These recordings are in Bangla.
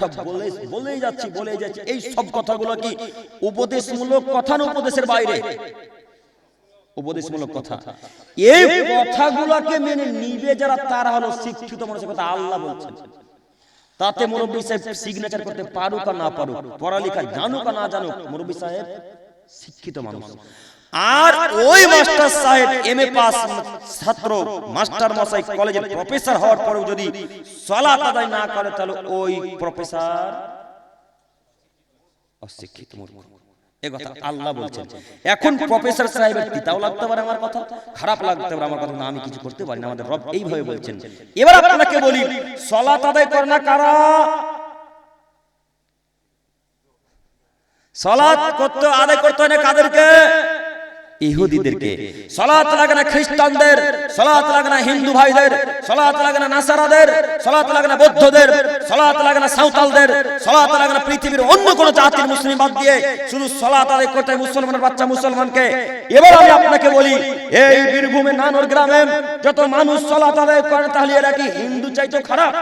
কথা বলে বলেই যাচ্ছি বলেই যাচ্ছি। এই সব কথাগুলো কি উপদেশমূলক কথা না উপদেশের বাইরে? উপদেশমূলক কথা। এই কথাগুলোকে মেনে নিবে যারা তারা হলো শিক্ষিত মানুষের কথা আল্লাহ বলছেন। তাতে মুরব্বী সাহেব সিগনেচার করতে পারুক আর না পারুক। পড়ালেখা জানুক আর না জানুক। মুরব্বী সাহেব শিক্ষিত মানুষ। আর ওই মাস্টার সাহেব এম এ পাস ছাত্র মাস্টার মশাই কলেজের প্রফেসর হওয়ার পরেও যদি সালাত আদায় না করে তাহলে ওই প্রফেসর অশিক্ষিত মূর্খ কথা আল্লাহ বলছেন। এখন প্রফেসর সাহেবের তিতাও লাগতে পারে আমার কথা? খারাপ লাগতে পারে আমার কথা? না আমি কিছু করতে পারি না। আমাদের রব এইভাবে বলছেন। এবার আপনাকে বলি সলাত আদায় করে না কারা? সলাত করতে আদায় করতে হয় না কাদেরকে? ইহুদিদেরকে। সলাত লাগে না খ্রিস্টানদের সলাত লাগে না হিন্দু ভাইদের সলাত লাগে না নাসারাদের সলাত লাগে না বৌদ্ধদের সলাত লাগে না সাঁওতালদের সলাত লাগে না পৃথিবীর অন্য কোন জাতির মুসলিম বাদ দিয়ে শুধু সলাত আদায় করতে মুসলমানের বাচ্চা মুসলমানকে। এবার আমি আপনাকে বলি এই বীরভূমে নানোর গ্রামে যত মানুষ সলাত আদায় করে তাহলে এরা কি হিন্দু চাইতো খারাপ?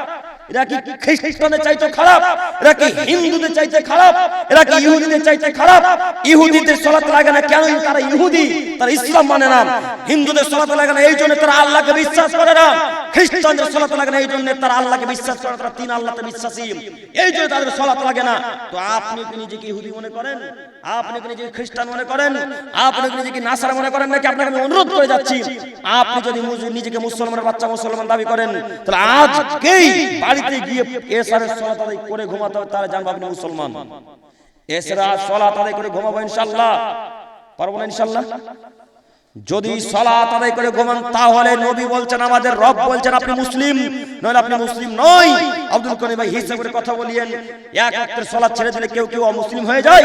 এরা কি খ্রিস্টানের চাইতে খারাপ? এরা কি হিন্দুদের চাইতে খারাপ? এরা কি ইহুদিদের চাইতে খারাপ? ইহুদিদের সলাত লাগে না কেন তারা ইহুদি? তারা ইসলাম মানে না। হিন্দুদের সলাত লাগে না এই জন্য তারা আল্লাহকে বিশ্বাস করে না। খ্রিস্টানদের সলাত লাগে না এই জন্য তারা আল্লাহকে বিশ্বাস করে তারা তিন আল্লাহতে বিশ্বাসী। এই জন্য তাদের সলাত লাগে না। তো আপনি কি নিজেকে ইহুদি মনে করেন? আপনি খ্রিস্টান মনে করেন? আপনি নিজেকে অনুরোধ যাচ্ছি? আপনি যদি বাচ্চা মুসলমান দাবি করেন বাড়িতে গিয়ে করে ঘুমাতে হবে আপনি মুসলমান। করে ইনশাল্লাহ ইনশাল্লাহ যদি করে ঘুমান, তাহলে নবী বলছেন, আমাদের রব বলছেন, আপনি মুসলিম, নইলে আপনি মুসলিম নয় আব্দুল করিম ভাই করে কথা বলিয়েন, এক অক্টের সলাত ছেড়ে দিলে কেউ কেউ অমুসলিম হয়ে যায়।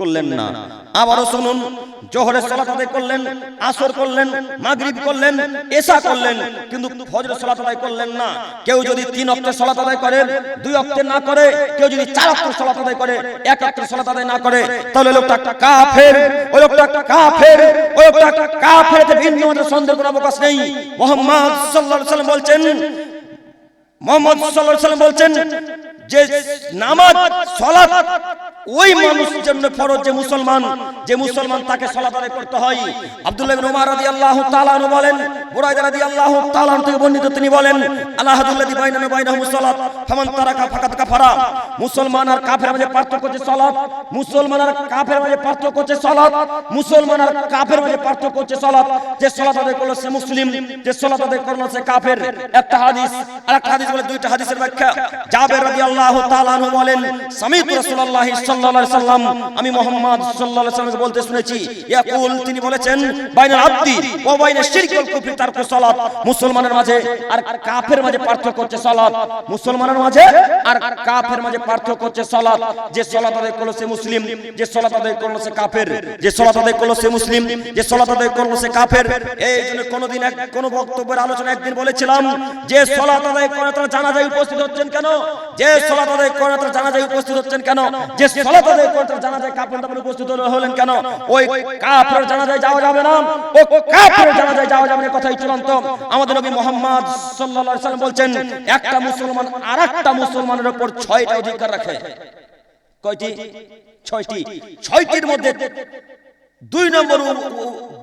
করলেন না। আবারও শুনুন জোহরের সালাত আদায় করলেন আসর করলেন মাগরিব করলেন এশা করলেন কিন্তু ফজরের সালাত আদায় করলেন না। কেউ যদি তিন অক্টের সালাত আদায় করে দুই অক্টের না করে কেউ যদি চার অক্টের সালাত আদায় করে এক অক্টের সালাত আদায় না করে তাহলে লোকটা কাফের ওই লোকটা কাফের ওই লোকটা কাফের এতে ভিন্ন সন্দেহ কোনো অবকাশ নেই। মোহাম্মদ সাল্লাল্লাহু আলাইহি সাল্লাম বলছেন মোহাম্মদ সাল্লাল্লাহু আলাইহি সাল্লাম বলছেন যে নামাজ সালাত ওই মানুষ জন্য ফরজ যে মুসলমান যে মুসলমান তাকে সালাত আদায় করতে হয়। আব্দুল্লাহ ইবনে উমর রাদিয়াল্লাহু তাআলা আনহু বলেন বুরাইদা রাদিয়াল্লাহু তাআলা থেকে বর্ণিত তিনি বলেন আল্লাহুল্লাযী বাইনানা বাইনাহুম সালাত ফামান তারাকা ফাকাত কাফারা। মুসলমান আর কাফের মাঝে পার্থক্য হচ্ছে সালাত মুসলমান আর কাফের মাঝে পার্থক্য হচ্ছে সালাত মুসলমান আর কাফের মাঝে পার্থক্য হচ্ছে সালাত। যে সালাত আদায় করল সে মুসলিম যে সালাত আদায় করল সে কাফের। একটা হাদিস আর একটা হাদিস বলে দুইটা হাদিসের ব্যাখ্যা। জাবের রাদিয়াল্লাহু তাআলা আনহু বলেন সামিত রাসূলুল্লাহ আমি মুহাম্মদ বলতে শুনেছি তিনি বলেছেন মুসলমানের মাঝে আর কাফের মাঝে পার্থক্য মুসলমানের মাঝে আর কাফের মাঝে পার্থক্য যে আদায় করল সে মুসলিম, যে আদায় করল সে কাফের, যে আদায় করল সে মুসলিম, যে আদায় করল সে কাফের। এই জন্য কোনদিন এক, কোন বক্তব্যের আলোচনা একদিন বলেছিলাম, যে সালাত আদায় করে তারা জানাজায় উপস্থিত হচ্ছেন কেন? যে সালাত আদায় করে তারা জানাজায় উপস্থিত হচ্ছেন কেন? যে সালাত আদায় করে তারা জানাজায় কাফের উপস্থিত হলেন কেন? ওই কাফের জানাজায় যাওয়া যাবে না। ও কাফের জানাজায় যাওয়া যাবে না কথাই চূড়ান্ত। আমাদের নবী মোহাম্মদ সাল্লাল্লাহু আলাইহি সাল্লাম বলছেন, একটা মুসলমান আরেকটা মুসলমানের উপর ছয়টা অধিকার রাখে। কয়টি? ছয়টি। ছয়টির মধ্যে দুই নম্বর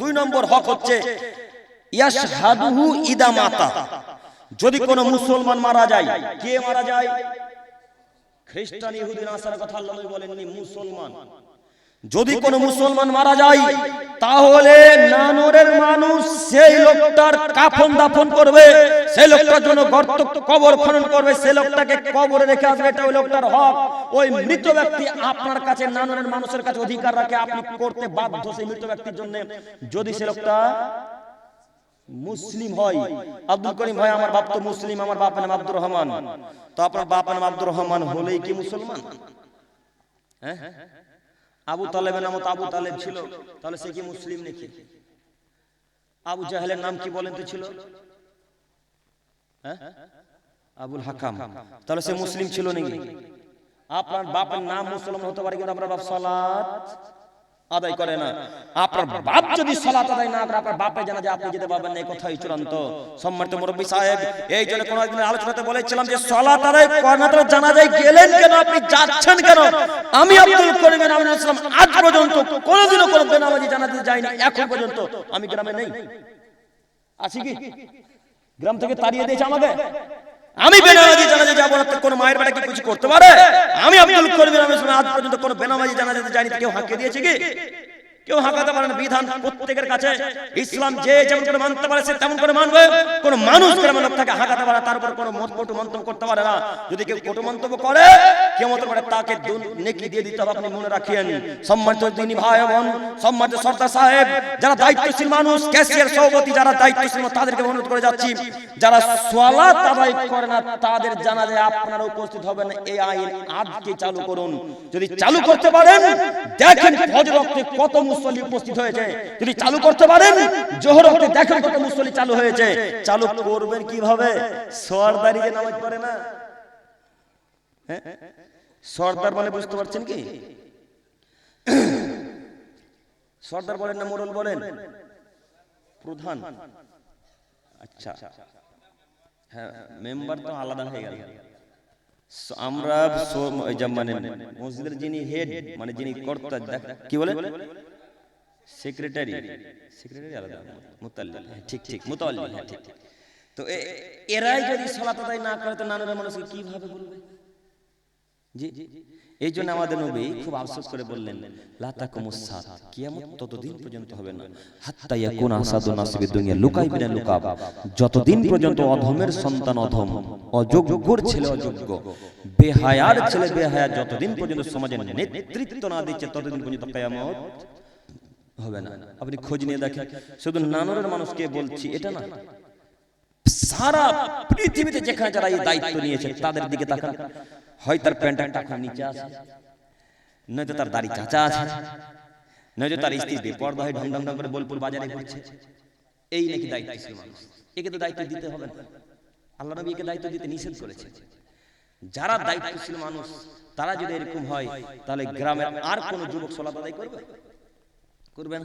দুই নম্বর হক হচ্ছে, ইয়াশহাদুহু ইদা মাতা। যদি কোনো মুসলমান মারা যায়, কে মারা যায়? খ্রিস্টান ইহুদি নাসার কথা আল্লাহ বলেননি মুসলমান। যদি কোনো মুসলমান মারা যায় তাহলে নানোরের মানুষ সেই লোকটার কাফন দাফন করবে সেই লোকটার জন্য গর্ত কবর খনন করবে সেই লোকটাকে কবরে রেখে আসবে এটা ওই লোকটার হক। ওই মৃত ব্যক্তি আপনার কাছে নানোরের মানুষের কাছে অধিকার রাখে আপনি করতে বাধ্য সেই মৃত ব্যক্তির জন্য। যদি সে লোকটা মুসলিম হয়। আব্দুল করিম ভাই, আমার বাপ তো মুসলিম, আমার বাপ নাম আব্দুর রহমান। তো আপনার বাপ নাম আব্দুর রহমান হলেই কি মুসলমান? হ্যাঁ? আবু তালেবের নাম তো আবু তালেব ছিল। তাহলে সে কি মুসলিম নাকি? আবু জাহেলের নাম কি বলেন তো ছিল? হ্যাঁ? আবুল হাকাম। তাহলে সে মুসলিম ছিল নাকি? আপনার বাপের নাম মুসলমান হতে পারে কিন্তু আপনার বাপ সালাত আদায় করে না। আপনার বাপ যদি সালাত আদায় না করে আপনার বাপে জানা যে আপনি যেতে পারবেন না এই কথাই চূড়ান্ত। সম্মানিত মুরব্বী সাহেব এই জন্য কোনো একদিন আলোচনাতে বলেছিলাম যে সালাত আদায় করে না। তো জানা যায় গেলেন কেন? আপনি যাচ্ছেন কেন? আমি আব্দুল করিম আমিন ইসলাম আজ পর্যন্ত কোনোদিনও কোনো বেনামাজি জানাতে যাইনি এখন পর্যন্ত আমি গ্রামে নেই। আছি কি? গ্রাম থেকে তাড়িয়ে দিয়েছে আমাকে। আমি বেনামাজি জানাজে যাব না তো কোনো মায়ের বেটা কি কিছু করতে পারে? আমি আব্দুল করিম আমি শুনে আজ পর্যন্ত কোন বেনামাজি জানাজে যাইনি কেউ হাঁকে দিয়েছে কি? কেউ হাঁকাতে পারে না, বিধান প্রত্যেকের কাছে। ইসলাম যে যেমন করে মানতে পারে, সে তেমন করে মানবে। কোন মানুষ গ্রামের লোক তাকে হাঁকাতে পারে তার উপর কোনো মত কটু মন্তব্য করতে পারে না। যদি কেউ কটু মন্তব্য করে কেউ মতো করে তাকে নেকি দিয়ে দিতে হবে, আপনি মনে রাখেন সম্মানিত দিনী ভাই বোন, সম্মানিত সর্দার সাহেব, যারা দায়িত্বশীল মানুষ, ক্যাশিয়ার সভাপতি যারা দায়িত্বশীল তাদেরকে অনুরোধ করে যাচ্ছি, যারা সোয়ালাত আদায় করে না, তাদের জানা যায় আপনারা উপস্থিত হবেন এই আইন আজকে চালু করুন। যদি চালু করতে পারেন, দেখেন ফজর কত মুসল্লি উপস্থিত হয়েছে যদি চালু করতে পারেন, জোহর রক্তে দেখেন কত মুসল্লি চালু হয়েছে। চালু করবেন কীভাবে? সরদারি যে নামাজ পড়ে না। হ্যাঁ? সর্দার মানে বুঝতে পারছেন কি? সর্দার বলেন না মোড়ল বলেন? প্রধান। আচ্ছা। হ্যাঁ মেম্বার তো আলাদা হয়ে গেল। আমরা মানে মসজিদের যিনি হেড মানে যিনি কর্তা কি বলে? সেক্রেটারি সেক্রেটারি আলাদা হ্যাঁ, ঠিক ঠিক হ্যাঁ ঠিক ঠিক। তো এরাই যদি সালাত আদায় না করে তো মানুষকে কীভাবে বলবে? জি এই জন্য আমাদের নবী খুব আফসোস করে বললেন লাতাকুমুস সাত কিয়ামত ততদিন পর্যন্ত হবে না। হাত্তা ইয়াকুন আসাদু নাসিবিদ দুনিয়া লুকাই বিনা লুকাব। যতদিন পর্যন্ত অধমের সন্তান অধম অযোগ্যর ছেলে অযোগ্য বেহায়ার ছেলে বেহায়া যতদিন পর্যন্ত সমাজে নেতৃত্ব না দিচ্ছে ততদিন পর্যন্ত কিয়ামত হবে না। আপনি খোঁজ নিয়ে দেখেন। শুধু নানোরের মানুষকে বলছি এটা না। সারা পৃথিবীতে যেখানে যারা এই দায়িত্ব নিয়েছে তাদের দিকে তাকান। হয় তার প্যান্টের টাকা নিচে আছে নয়তো তার দাড়ি চাচা আছে নয়তো তার স্ত্রী বেপর্দা হয়ে ঢং ঢং করে বোলপুর বাজারে ঘুরছে। এই নাকি দায়িত্বশীল মানুষ। একে তো দায়িত্ব দিতে হবে না। আল্লাহ নবী একে দায়িত্ব দিতে নিষেধ করেছে। যারা দায়িত্বশীল মানুষ তারা যদি এরকম হয় তাহলে গ্রামের আর কোন যুবক সলাত আদায় করবে? করবেন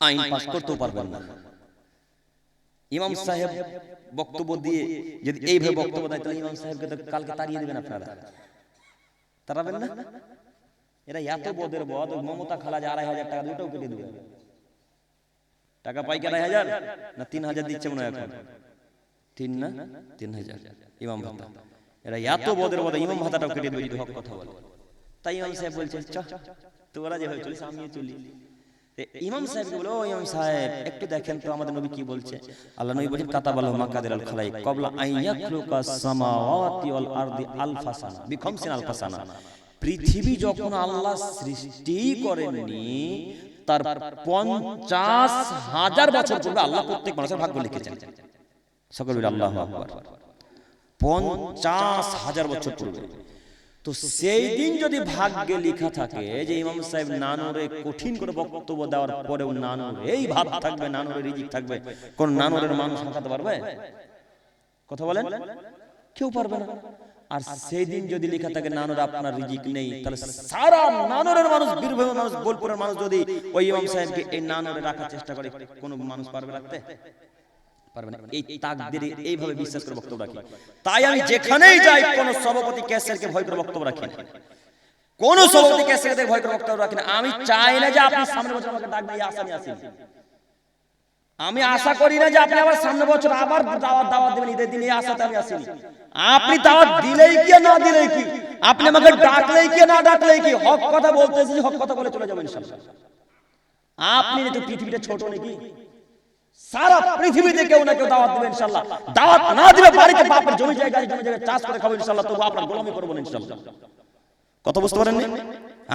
আইন পাস করতেও পারবেন না ইমাম সাহেব বক্তব্য দিয়ে যদি এইভাবে বক্তব্য দেয় তাহলে ইমাম সাহেবকে তো কালকে তাড়িয়ে দেবেন আপনারা তাড়াবেন না এরা এত বদের বদ মমতা খালা যে আড়াই হাজার টাকা দুটোও কেটে দেবে টাকা পাই কি আড়াই হাজার না তিন হাজার দিচ্ছে মনে হয় এখন তিন না তিন হাজার ইমাম ভাতা এরা এত বদের বদ ইমাম ভাতাটাও কেটে দেবে যদি হক কথা বলে তাই ইমাম সাহেব বলছে চ তোরা যেভাবে চলিস, আমিও চলি। ইমাম সাহেবকে বলে, ও ইমাম সাহেব, একটু দেখেন তো আমাদের নবী কি বলছে? আল্লাহ নবী বলেন কাতাবাল মাকাদির আল খালাই কবলা আইয়াখলুকা সামাওয়াতি ওয়াল আরদি আলফাসানা, বিখমসিন আলফাসানা। পৃথিবী যখন আল্লাহ সৃষ্টি করেননি, তার পঞ্চাশ হাজার বছর পূর্বে আল্লাহ প্রত্যেক মানুষের ভাগ্য লিখেছেন। সকল আল্লাহ আকবার। পঞ্চাশ হাজার বছর পূর্বে। তো সেই দিন যদি ভাগ্যে লেখা থাকে যে ইমাম সাহেব নানুরে কঠিন করে বক্তব্য দেওয়ার পরেও নানুর, এই ভাব থাকবে নানুরে রিজিক থাকবে কোন নানুরের মানুষ হাঁকাতে পারবে? কথা বলেন? কেউ পারবে না। আর সেই দিন যদি লেখা থাকে, নানুর, আপনার রিজিক নেই, তাহলে সারা নানুরের মানুষ, বীরভূমের মানুষ, বোলপুরের মানুষ যদি ওই ইমাম সাহেবকে এই নানুরে রাখার চেষ্টা করে, কোনো মানুষ পারবে রাখতে? পারবে না এই তাকদিরে এইভাবে বিশ্বাস করে বক্তব্য রাখি। তাই আমি যেখানেই যাই কোন সভাপতি ক্যাসেরকে ভয় করে বক্তব্য রাখি না। কোন সভাপতি ভয় করে বক্তব্য রাখি না। আমি চাই না যে আপনি সামনে বছর আমাকে ডাকবেন এই আশা আমি আমি আশা করি না যে আপনি আবার সামনে বছর আবার দাওয়াত দাওয়াত দেবেন ঈদের দিন এই আশাতে আমি আসিনি। আপনি দাওয়াত দিলেই কি না দিলেই কি? আপনি আমাকে ডাকলেই কি না ডাকলেই কি? হক কথা বলতে এসেছি হক কথা বলে চলে যাবেন আপনি তো পৃথিবীটা ছোট নাকি? সারা পৃথিবীতে কেউ না কেউ দাওয়াত দিবে দাওয়াত না বাড়িতে বাপের জমি জমি চাষ করে খাব তবু আপনার গোলামি করব না কথা বুঝতে পারেন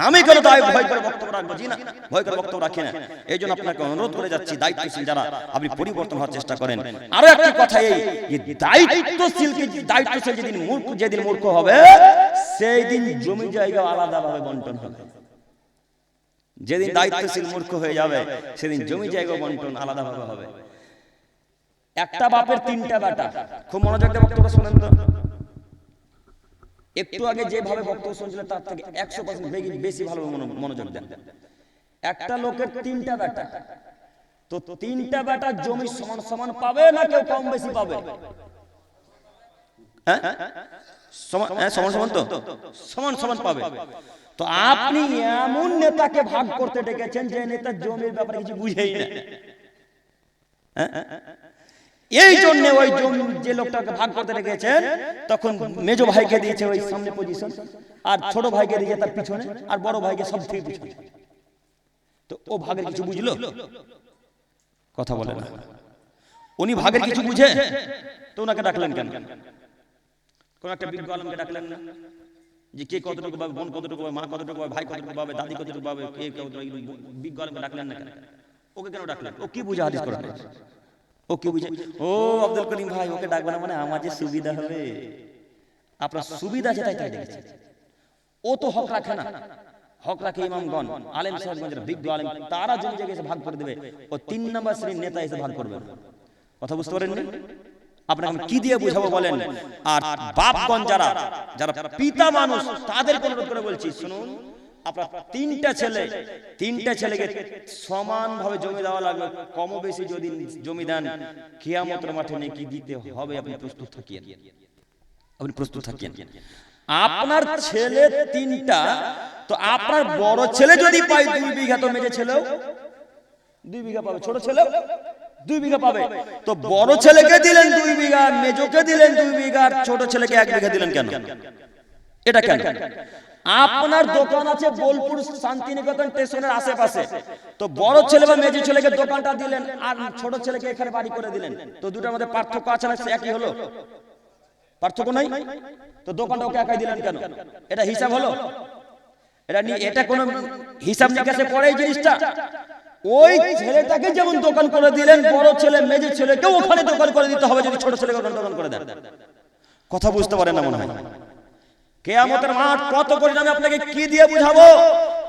আমি কেন ভয় করে বক্তব্য রাখব? জি না, ভয় করে বক্তব্য রাখি না। এই জন্য আপনাকে অনুরোধ করে যাচ্ছি, দায়িত্বশীল যারা, আপনি পরিবর্তন হওয়ার চেষ্টা করেন। আরও একটি কথা এই যে দায়িত্বশীল দায়িত্বশীল যেদিন মূর্খ যেদিন মূর্খ হবে সেই দিন জমি জায়গা আলাদাভাবে বন্টন হবে। যেদিন দায়িত্বশীল মূর্খ হয়ে যাবে সেদিন জমি জায়গা বন্টন আলাদাভাবে হবে। একটা বাপের তিনটা বেটা। খুব মনোযোগ দিয়ে বক্তব্য শুনেন তো। একটু আগে যেভাবে বক্তব্য শুনছিলেন তার থেকে একশো পার্সেন্ট বেশি ভালো মনো- মনোযোগ দেন। একটা লোকের তিনটা বেটা। তো তিনটা বেটা জমি সমান সমান পাবে না কেউ কম বেশি পাবে? হ্যাঁ? হ্যাঁ, সমান সমান তো? সমান সমান পাবে। তো আপনি এমন নেতাকে ভাগ করতে ডেকেছেন যে নেতা জমির ব্যাপারে কিছু বুঝেই না হ্যাঁ? এই জন্য ওই জমি যে লোকটাকে ভাগ করতে রেখেছেন তখন মেজো ভাইকে দিয়েছে ওই সামনে পজিশন আর ছোট ভাইকে দিয়েছে তার পিছনে আর বড় ভাইকে সব থেকে পিছনে। তো ও ভাগের কিছু বুঝলো? কথা বলে উনি ভাগের কিছু বুঝে? তো ওনাকে ডাকলেন কেন? কোন একটা বিজ্ঞ আলমকে ডাকলেন না। যে কে কতটুকু পাবে বোন কতটুকু পাবে মা কতটুকু পাবে ভাই কতটুকু পাবে দাদি কতটুকু পাবে কে কতটুকু বিজ্ঞ আলমকে ডাকলেন না কেন? ওকে কেন ডাকলেন? ও কি বুঝে হাদিস কোরআন ও কি বুঝে ও আব্দুল করিম ভাই ওকে ডাকবে না মানে আমার যে সুবিধা হবে। আপনার সুবিধা আছে তাই তাই ডেকেছে ও তো হক রাখে না। হক রাখে ইমামগণ আলেম সাহেবগঞ্জের বিজ্ঞ আলেম তারা জমি জায়গায় এসে ভাগ করে দেবে। ও তিন নম্বর শ্রেণির নেতা এসে ভাগ করবে। কথা বুঝতে পারেননি? আপনাকে কি দিয়ে বুঝাবো বলেন? আর বাপগণ যারা যারা পিতা মানুষ, তাদের অনুরোধ করে বলছি, শুনুন, আপনার তিনটা ছেলে, তিনটা ছেলেকে সমানভাবে জমি দেওয়া লাগবে কম বেশি যদি জমি দেন, কিয়ামতের মাঠে নাকি দিতে হবে, আপনি প্রস্তুত থাকিয়েন আপনি প্রস্তুত থাকিয়েন আপনার ছেলে তিনটা, তো আপনার বড় ছেলে যদি পাই দুই বিঘা, তো মেজে ছেলেও দুই বিঘা পাবে, ছোট ছেলেও দুই বিঘা পাবে। তো বড় ছেলেকে দিলেন দুই বিঘা, মেজোকে দিলেন দুই বিঘা ছোট ছেলেকে এক বিঘা দিলেন কেন? এটা কেন? আপনার দোকান আছে বোলপুর শান্তিনিকেতন স্টেশনের আশেপাশে। তো বড় ছেলে বা মেজো ছেলেকে দোকানটা দিলেন, আর ছোট ছেলেকে এখানে বাড়ি করে দিলেন। তো দুটার মধ্যে পার্থক্য আছে না? একই হলো? পার্থক্য নাই? তো দোকানটা ওকে একাই দিলেন কেন? এটা হিসাব হলো? এটা এটা কোনো হিসাব নিকাশে পড়ে এই জিনিসটা? ওই ছেলেটাকে যেমন দোকান করে দিলেন, বড় ছেলে, মেজে ছেলেকেও ওখানে দোকান করে দিতে হবে যদি ছোট ছেলেকে দোকান করে দেন। কথা বুঝতে পারেন না মনে হয়। কেয়ামতের মাঠ কত করে আমি আপনাকে কি দিয়ে বুঝাবো?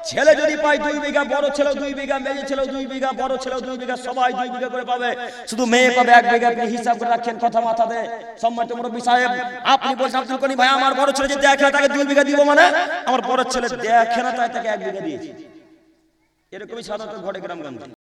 ছেলে যদি পায় দুই বিঘা, বড় ছেলে দুই বিঘা মেয়ে ছেলে দুই বিঘা, বড় ছেলে দুই বিঘা, সবাই দুই বিঘা করে পাবে। শুধু মেয়ে পাবে এক বিঘা, আপনি হিসাব করে রাখছেন কথা মাথাতে। সম্মানিত মুরব্বী সাহেব, আপনি বলছেন আব্দুল করিম ভাই, আমার বড় ছেলে যে দেখে না, তাকে দুই বিঘা দিব মানে? আমার বড় ছেলে দেখে না, তাই তাকে এক বিঘা দিয়েছি। এরকমই সাধারণত ঘটে গ্রামগঞ্জে।